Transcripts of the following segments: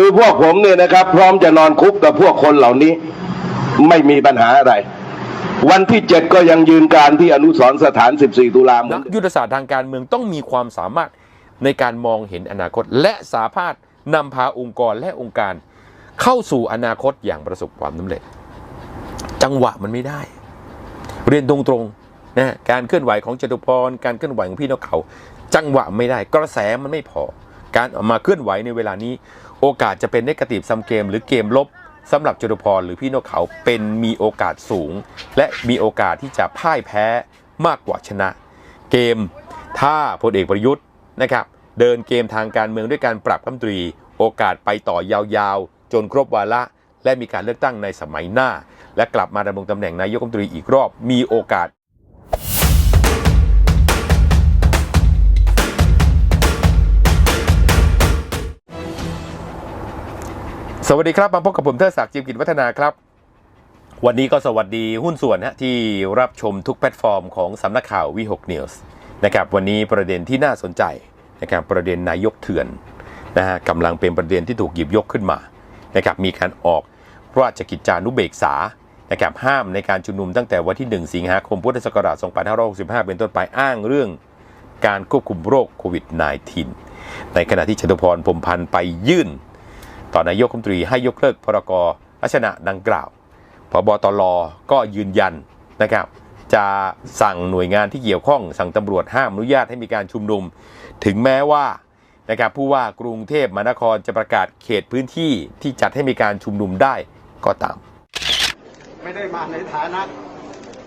คือพวกผมเนี่ยนะครับ พร้อมจะนอนคุกกับพวกคนเหล่านี้ ไม่มีปัญหาอะไร วันที่เจ็ดก็ยังยืนการที่อนุสรณ์สถาน 14 ตุลาเหมือนันกเดิมยุทธศาสตร์ทางการเมืองต้องมีความสามารถในการมองเห็นอนาคต และสามารถนำพาองค์กรและองค์การ เข้าสู่อนาคตอย่างประสบความสำเร็จ จังหวะมันไม่ได้ เรียนตรงๆนะการเคลื่อนไหวของจตุพรการเคลื่อนไหวของพี่นกเขา จังหวะไม่ได้ กระแสมันไม่พอ การออกมาเคลื่อนไหวในเวลานี้ โอกาสจะเป็นนกาทีฟซัมเกม หรือเกมลบสำหรับจตุพรหรือพี่นกเขาเป็นมีโอกาสสูง และมีโอกาสที่จะพ่ายแพ้มากกว่าชนะ เกมถ้าพลเอกประยุทธ์นะครับเดินเกมทางการเมืองด้วยการปรับคำตรี โอกาสไปต่อยาวๆ จนครบวาระและมีการเลือกตั้งในสมัยหน้า และกลับมาดำรงตำแหน่งนายกรัฐมนตรีอีกรอบ มีโอกาส สวัสดีครับ มาพบกับผมเทอศักดิ์จิมกิจวัฒนาครับ วันนี้ก็สวัสดีหุ้นส่วนฮะที่รับชมทุกแพลตฟอร์มของสำนักข่าววีหกนิวส์นะครับวันนี้ประเด็นที่น่าสนใจนะครับประเด็นนายกเถื่อนนะฮะกำลังเป็นประเด็นที่ถูกหยิบยกขึ้นมานะครับมีการออกราชกิจจานุเบกษานะครับห้ามในการชุมนุมตั้งแต่วันที่ 1 สิงหาคมพุทธศักราช 2565 เป็นต้นไปอ้างเรื่องการควบคุมโรคโควิด -19 ในขณะที่จตุพรพรมพันธ์ไปยื่น ต่อนายกรัฐมนตรีให้ยกเลิกพรกลักษณะดังกล่าวพบตรก็ยืนยันนะครับ จะสั่งหน่วยงานที่เกี่ยวข้อง สั่งตำรวจห้ามอนุญาตให้มีการชุมนุม ถึงแม้ว่านะครับผู้ว่ากรุงเทพมหานครจะประกาศเขตพื้นที่ที่จัดให้มีการชุมนุมได้ก็ตาม ไม่ได้มาในฐานะ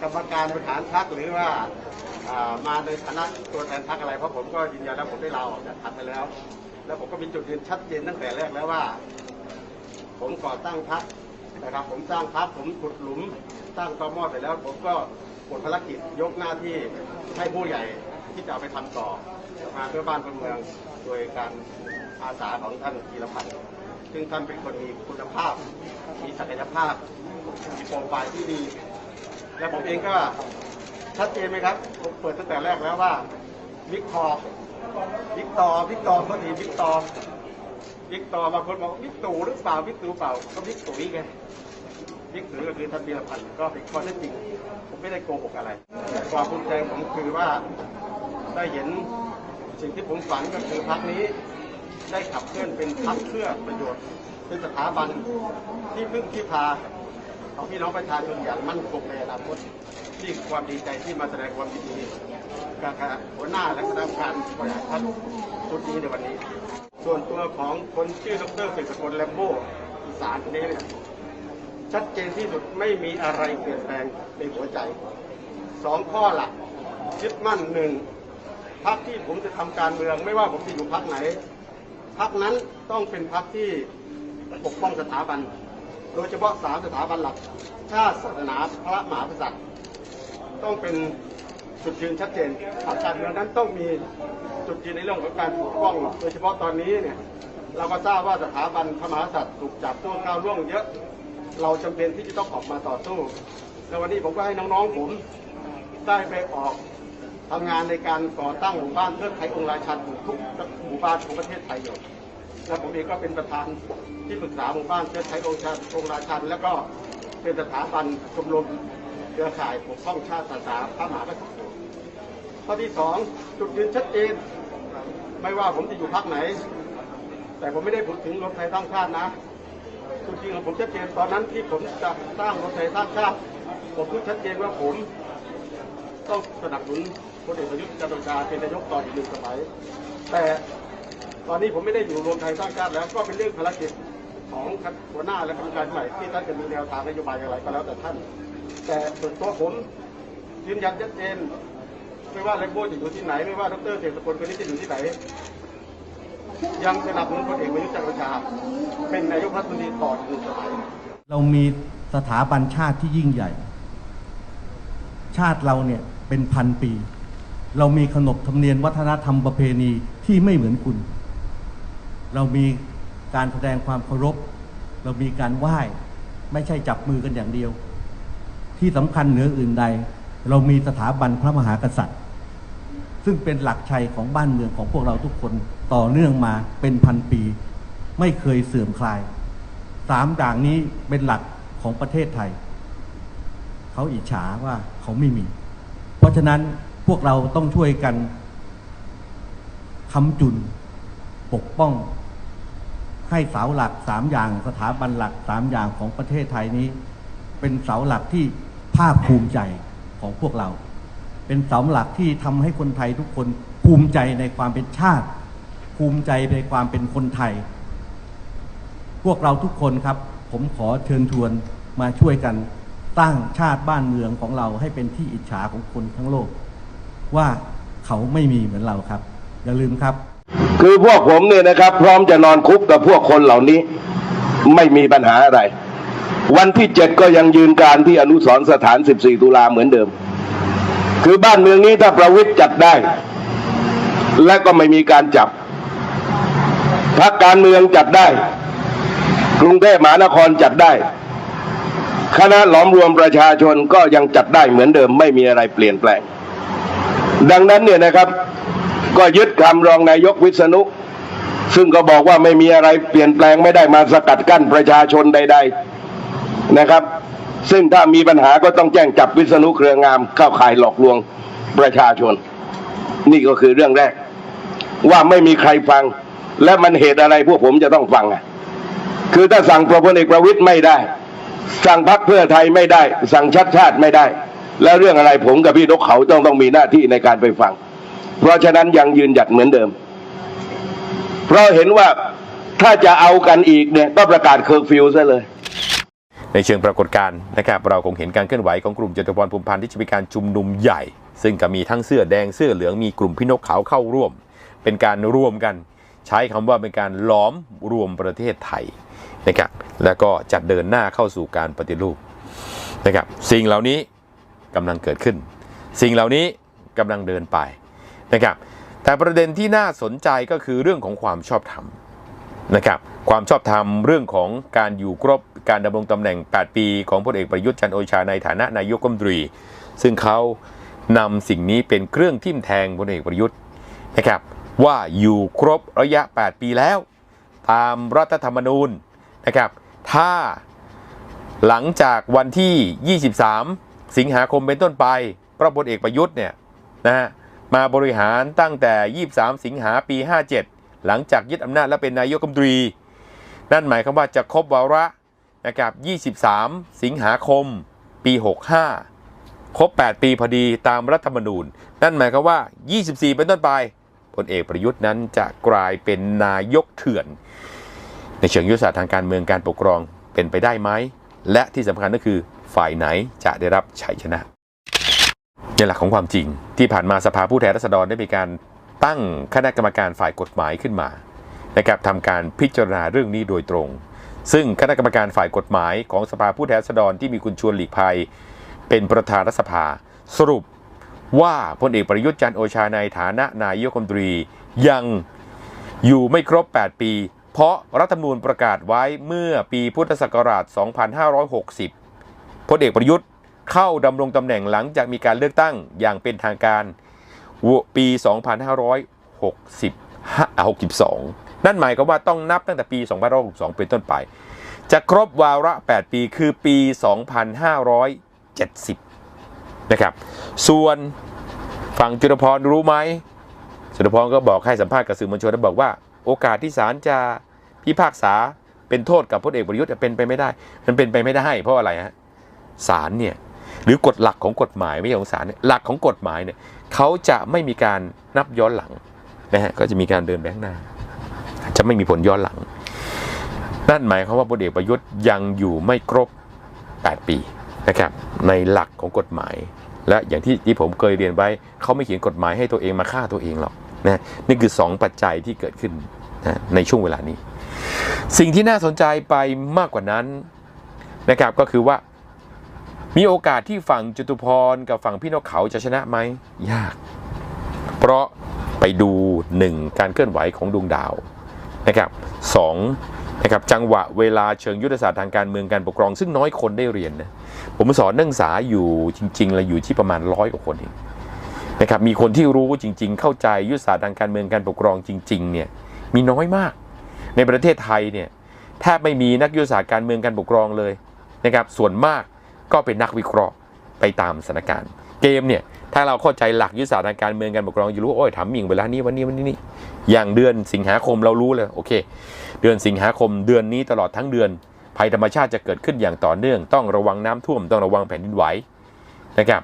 กรรมการบริหารพรรคหรือว่าอ่ามาในฐานะตัวแทนพรรคอะไรเพราะผมก็ยืนยันแล้วผมได้ลาออกจากพรรคไปแล้ว แล้วผมก็มีจุดยืนชัดเจนตั้งแต่แรกแล้วว่า ผมก่อตั้งพรรคนะครับ ผมสร้างพรรคผมขุดหลุมสร้างตอมอดไปแล้ว ผมก็หมดภารกิจยกหน้าที่ให้ผู้ใหญ่ที่จะเอาไปทำต่อมาเพื่อบ้านเพื่อเมืองโดยการอาสาของท่านธีรพันธ์ซึ่งท่านเป็นคนมีคุณภาพ มีศักยภาพมีโปรไฟล์ที่ดี และผมเองก็ชัดเจนไหมครับ ผมเปิดตั้งแต่แรกแล้วว่าวิกทอ วิกตอวิกตอเขาทีวิกตอวิกตอบางคนบอกวิกตู่หรือเปล่าวิกตู่เปล่าก็วิกตุ๋ยไงวิกตุ๋ยก็คือท่านบีรพันธ์ก็เป็นข้อเท็จจริง ผมไม่ได้โกหกอะไร ความภูมิใจของผมคือว่าได้เห็นสิ่งที่ผมฝันก็คือพรรคนี้ ได้ขับเคลื่อนเป็นพรรคเพื่อประโยชน์เป็นสถาบันที่พึ่งที่พา ของพี่น้องประชาชนอย่างมั่นคงในอนาคตนี่ความดีใจที่มาแสดงความยินดีกับคณะหัวหน้าและคณะกรรมการบริหารพรรคชุดนี้ในวันนี้ ส่วนตัวของคนชื่อดรเสกสกลแลมโบอีสานนนี้เนี่ยชัดเจนที่สุดไม่มีอะไรเปลี่ยนแปลงในหัวใจสองข้อหลักยึดมั่นหนึ่งพรรคที่ผมจะทำการเมือง ไม่ว่าผมจะอยู่พรรคไหนพรรคนั้นต้องเป็นพรรคที่ปกป้องสถาบัน โดยเฉพาะสามสถาบันหลักชาติศาสนาพระมหากษัตริย์ ต้องเป็นจุดยืนชัดเจนพรรคการเมืองนั้นต้องมีจุดยืนในเรื่องของการปกป้อง โดยเฉพาะตอนนี้เนี่ยเราก็ทราบว่าสถาบันพระมหากษัตริย์ถูกจับตัวก้าวล่วงเยอะ เราจำเป็นที่จะต้องออกมาต่อสู้ แล้ววันนี้ผมก็ให้น้องๆผมได้ไปออกทำงานในการก่อตั้งหมู่บ้านเพื่อไทยองค์ราชันทุกหมู่บ้านของประเทศไทยอยู่ และผมเองก็เป็นประธานที่ปรึกษาหมู่บ้านเพื่อใช้องค์ชาติองค์ราชัน แล้วก็เป็นสถาบันชมรมเครือข่ายปกป้องชาติศาสนาพระมหากษัตริย์ข้อที่สองจุดยืนชัดเจน ไม่ว่าผมจะอยู่พรรคไหน แต่ผมไม่ได้พูดถึงรถไฟสร้างชาตินะจุดยืนของผมชัดเจนตอนนั้นที่ผมจะสร้างรถไฟสร้างชาติผมพูดชัดเจนว่าผมต้องสนับสนุนพลเอกประยุทธ์จันทร์โอชาเป็นนายกต่ออีกหนึ่งสมัย แต่ ตอนนี้ผมไม่ได้อยู่รวมไทยสร้างชาติแล้วก็เป็นเรื่องภารกิจของหัวหน้าและกรรมการใหม่ที่ท่านจะมีแนวทางนโยบายอย่างไรก็แล้วแต่ท่าน แต่ส่วนตัวผมยืนยันชัดเจนไม่ว่าเลโก้จะอยู่ที่ไหน ไม่ว่าดรเสกสกลคนนี้จะอยู่ที่ไหน ยังสนับสนุนพลเอกประยุทธ์จันทร์โอชาเป็นนายกรัฐมนตรีต่ออีกหนึ่สมัยเรามีสถาบันชาติที่ยิ่งใหญ่ ชาติเราเนี่ยเป็นพันปี เรามีขนบธรรมเนียมวัฒนธรรมประเพณีที่ไม่เหมือนคุณ เรามีการแสดงความเคารพ เรามีการไหว้ ไม่ใช่จับมือกันอย่างเดียว ที่สำคัญเหนืออื่นใด เรามีสถาบันพระมหากษัตริย์ ซึ่งเป็นหลักชัยของบ้านเมืองของพวกเราทุกคนต่อเนื่องมาเป็นพันปี ไม่เคยเสื่อมคลายสามด่างนี้เป็นหลักของประเทศไทย เขาอิจฉาว่าเขาไม่มี เพราะฉะนั้นพวกเราต้องช่วยกันค้ำจุน ปกป้อง ให้เสาหลักสามอย่าง สถาบันหลักสามอย่างของประเทศไทยนี้ เป็นเสาหลักที่ภาคภูมิใจของพวกเรา เป็นเสาหลักที่ทำให้คนไทยทุกคนภูมิใจในความเป็นชาติ ภูมิใจในความเป็นคนไทย พวกเราทุกคนครับ ผมขอเชิญชวนมาช่วยกันตั้งชาติบ้านเมืองของเราให้เป็นที่อิจฉาของคนทั้งโลก ว่าเขาไม่มีเหมือนเราครับ อย่าลืมครับ คือพวกผมเนี่ยนะครับ พร้อมจะนอนคุกกับพวกคนเหล่านี้ ไม่มีปัญหาอะไร วันที่เจ็ดก็ยังยืนการที่อนุสรสถาน 14 ตุลาเหมือนเดิม คือบ้านเมืองนี้ถ้าประวิตรจัดได้ และก็ไม่มีการจับพักการเมืองจัดได้ กรุงเทพมหานครจัดได้ คณะหลอมรวมประชาชนก็ยังจัดได้เหมือนเดิมไม่มีอะไรเปลี่ยนแปลง ดังนั้นเนี่ยนะครับ ก็ยึดคำรองนายกวิษณุ ซึ่งก็บอกว่าไม่มีอะไรเปลี่ยนแปลงไม่ได้มาสกัดกั้นประชาชนใด ๆนะครับ ซึ่งถ้ามีปัญหาก็ต้องแจ้งจับวิษณุเครืองามเข้าข่ายหลอกลวงประชาชน นี่ก็คือเรื่องแรก ว่าไม่มีใครฟัง และมันเหตุอะไรพวกผมจะต้องฟังอะคือถ้าสั่งพลเอกประวิตยไม่ได้ สั่งพักเพื่อไทยไม่ได้ สั่งชัดชาติไม่ได้ แล้วเรื่องอะไรผมกับพี่นกเขาต้องต้องมีหน้าที่ในการไปฟัง เพราะฉะนั้นยังยืนหยัดเหมือนเดิม เพราะเห็นว่าถ้าจะเอากันอีกเนี่ยก็ประกาศเคอร์ฟิวซะเลยในเชิงปรากฏการณ์นะครับเราคงเห็นการเคลื่อนไหวของกลุ่มจตุพรภูมิพันธ์ที่จะมีการชุมนุมใหญ่ ซึ่งก็มีทั้งเสื้อแดงเสื้อเหลืองมีกลุ่มพี่นกขาวเข้าร่วม เป็นการรวมกัน ใช้คำว่าเป็นการล้อมรวมประเทศไทยนะครับแล้วก็จะเดินหน้าเข้าสู่การปฏิรูปนะครับสิ่งเหล่านี้กำลังเกิดขึ้น สิ่งเหล่านี้กำลังเดินไป นะครับแต่ประเด็นที่น่าสนใจก็คือเรื่องของความชอบธรรมนะครับความชอบธรรมเรื่องของการอยู่ครบการดำรงตำแหน่ง 8 ปีของพลเอกประยุทธ์จันโอชาในฐานะนายกรัฐมนตรี ซึ่งเขานำสิ่งนี้เป็นเครื่องทิ่มแทงพลเอกประยุทธ์นะครับว่าอยู่ครบระยะ 8 ปีแล้ว ตามรัฐธรรมนูญนะครับถ้าหลังจากวันที่ 23 สิงหาคมเป็นต้นไปพระพลเอกประยุทธ์เนี่ยนะฮะ มาบริหารตั้งแต่ 23 สิงหาปี 57 หลังจากยึดอำนาจและเป็นนายกรัฐมนตรี นั่นหมายความว่าจะครบวาระนะครับ23 สิงหาคม ปี 65 ครบ 8 ปีพอดีตามรัฐธรรมนูญ นั่นหมายความว่า 24 เป็นต้นไปพลเอกประยุทธ์นั้นจะกลายเป็นนายกเถื่อน ในเชิงยุทธศาสตร์ทางการเมืองการปกครองเป็นไปได้ไหม และที่สำคัญก็คือฝ่ายไหนจะได้รับชัยชนะ ในหลักของความจริง ที่ผ่านมาสภาผู้แทนราษฎรได้มีการตั้งคณะกรรมการฝ่ายกฎหมายขึ้นมานะครับทำการพิจารณาเรื่องนี้โดยตรง ซึ่งคณะกรรมการฝ่ายกฎหมายของสภาผู้แทนราษฎรที่มีคุณชวนหลีกภัย เป็นประธานรัฐสภา สรุปว่าพลเอกประยุทธ์จันโอชาในฐานะนายกรัฐมนตรี ยังอยู่ไม่ครบ 8 ปี เพราะรัฐธรรมนูญประกาศไว้เมื่อปีพุทธศักราช 2560 พลเอกประยุทธ์ เข้าดำรงตำแหน่งหลังจากมีการเลือกตั้งอย่างเป็นทางการปี 2562 นั่นหมายความว่าต้องนับตั้งแต่ปี 2562 เป็นต้นไป จะครบวาระ 8 ปีคือปี 2570 นะครับ ส่วนฝั่งจุลพรรู้ไหมจุลพรก็บอกให้สัมภาษณ์กับสื่อมวลชนแล้วบอกว่า โอกาสที่ศาลจะพิพากษาเป็นโทษกับพลเอกประยุทธ์เป็นไปไม่ได้ มันเป็นไปไม่ได้ เพราะอะไรฮะศาลเนี่ย หรือกฎหลักของกฎหมายไม่ใช่ของศาลเนี่ยหลักของกฎหมายเนี่ยเขาจะไม่มีการนับย้อนหลังนะฮะก็จะมีการเดินไปข้างหน้า จะไม่มีผลย้อนหลัง นั่นหมายความว่าพลเอกประยุทธ์ยังอยู่ไม่ครบ 8 ปีนะครับในหลักของกฎหมาย และอย่างที่ที่ผมเคยเรียนไว้เขาไม่เขียนกฎหมายให้ตัวเองมาฆ่าตัวเองหรอกนะนี่คือ 2 ปัจจัยที่เกิดขึ้นนะในช่วงเวลานี้ สิ่งที่น่าสนใจไปมากกว่านั้นนะครับก็คือว่า มีโอกาสที่ฝั่งจตุพรกับฝั่งพี่นกเขาจะชนะไหมยาก เพราะไปดูหนึ่งการเคลื่อนไหวของดวงดาวนะครับสองนะครับจังหวะเวลาเชิงยุทธศาสตร์ทางการเมืองการปกครอง ซึ่งน้อยคนได้เรียนนะผมสอนนักศึกษาอยู่จริงๆแล้วอยู่ที่ประมาณร้อยกว่าคนเองนะครับมีคนที่รู้จริง ๆ เข้าใจยุทธศาสตร์ทางการเมืองการปกครองจริงๆเนี่ยมีน้อยมาก ในประเทศไทยเนี่ยแทบไม่มีนักยุทธศาสตร์การเมืองการปกครองเลยนะครับส่วนมาก ก็เป็นนักวิเคราะห์ไปตามสถานการณ์ เกมเนี่ยถ้าเราเข้าใจหลักยุทธศาสตร์ทางการเมืองการปกครองจะรู้โอ้ยทำมิ่งเวลานี้วันนี้วันนี้นี่อย่างเดือนสิงหาคมเรารู้เลยโอเค เดือนสิงหาคมเดือนนี้ตลอดทั้งเดือนภัยธรรมชาติจะเกิดขึ้นอย่างต่อเนื่อง ต้องระวังน้ำท่วมต้องระวังแผ่นดินไหวนะครับ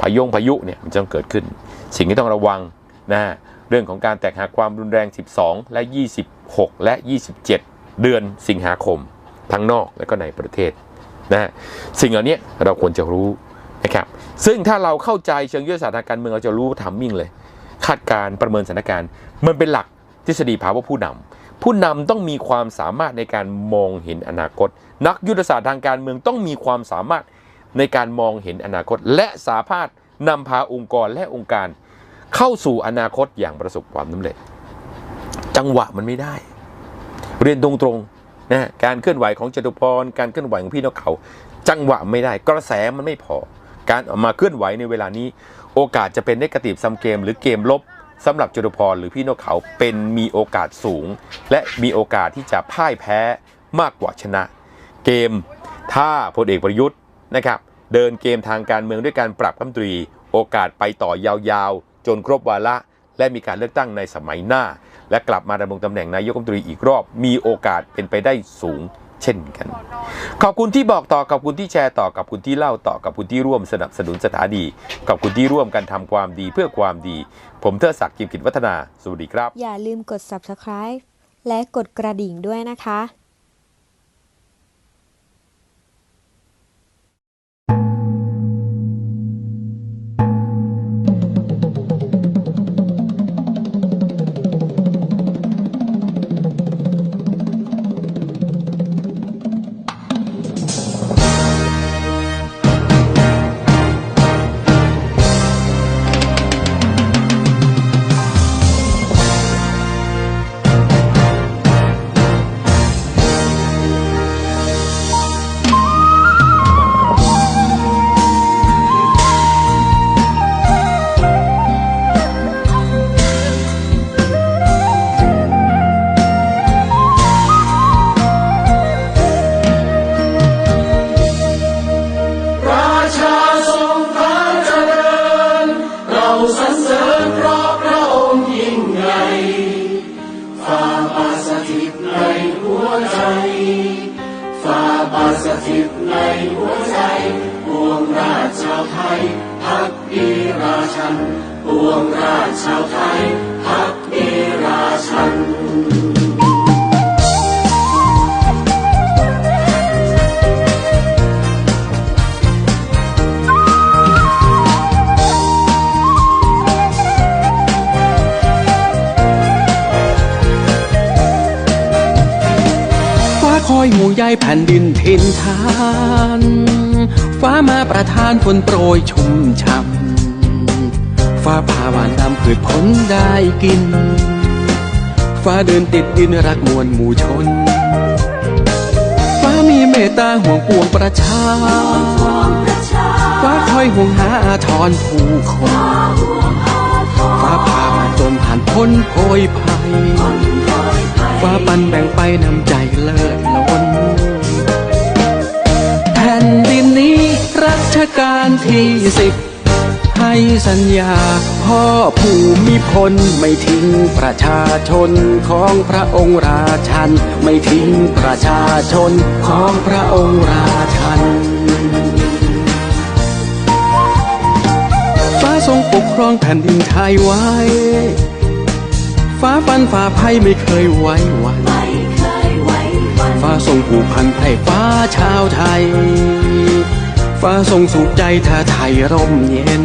พายุงพายุเนี่ยมันจะเกิดขึ้น สิ่งที่ต้องระวังนะเรื่องของการแตกหักความรุนแรง 12 และ 26 และ 27 เดือนสิงหาคม ทั้งนอกและก็ในประเทศ นะสิ่งเหล่านี้เราควรจะรู้นะครับซึ่งถ้าเราเข้าใจเชิงยุทธศาสตร์ทางการเมืองเราจะรู้ทัมมิ่งเลย คาดการประเมินสถานการณ์ มันเป็นหลักทฤษฎีภาวะผู้นำผู้นำต้องมีความสามารถในการมองเห็นอนาคต นักยุทธศาสตร์ทางการเมืองต้องมีความสามารถในการมองเห็นอนาคต และสามารถนำพาองค์กรและองค์การ เข้าสู่อนาคตอย่างประสบความสำเร็จ จังหวะมันไม่ได้ เรียนตรงๆ นะการเคลื่อนไหวของจตุพร การเคลื่อนไหวของพี่นกเขา จังหวะไม่ได้ กระแสมันไม่พอ การออกมาเคลื่อนไหวในเวลานี้ โอกาสจะเป็นนกาทีฟซัมเกม หรือเกมลบสำหรับจตุพรหรือพี่นกเขาเป็นมีโอกาสสูง และมีโอกาสที่จะพ่ายแพ้มากกว่าชนะ เกมถ้าพลเอกประยุทธ์นะครับเดินเกมทางการเมืองด้วยการปรับคำตรี โอกาสไปต่อยาวๆ จนครบวาระ และมีการเลือกตั้งในสมัยหน้า และกลับมาดำรงตำแหน่งนายกรัฐมนตรีอีกรอบ มีโอกาสเป็นไปได้สูงเช่นกัน ขอบคุณที่บอกต่อขอบคุณที่แชร์ต่อขอบคุณที่เล่าต่อขอบคุณที่ร่วมสนับสนุนสถานีขอบคุณที่ร่วมกันทำความดีเพื่อความดี ผมเทิดศักดิ์กิมกิจวัฒนา สวัสดีครับ อย่าลืมกด subscribe และกดกระดิ่งด้วยนะคะ จิตในหัวใจปวงราชชาวไทยพักดีราชันปวงราชชาวไทยพักดีราชัน อยห่วงใยแผ่นดินทินทานฟ้ามาประทานฝนโปรยชุ่มช่ำฟ้าผ่าหวานนำพืชผลได้กิน ฟ้าเดินติดดินรักมวลหมู่ชน ฟ้ามีเมตตาห่วงปวงประชา ฟ้าคอยห่วงหาอาทรผู้คน จนผ่านพ้นโพยภัยฟ้าปันแบ่งไปนำใจเลิศล้นแผ่นดินนี้รัชกาลที่สิบให้สัญญาพ่อภูมิพลไม่ทิ้งประชาชนของพระองค์ราชัน ไม่ทิ้งประชาชนของพระองค์ราชัน ฟ้าทรงปกครองแผ่นดินไทยไว้ ฟ้าฟันฝ่าภัยไม่เคยไว้วันฟ้าทรงผูกพันให้ฟ้าชาวไทย ฟ้าทรงสุขใจถ้าไทยร่มเย็น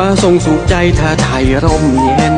ฟ้าทรงสุขใจถ้าไทยร่มเย็น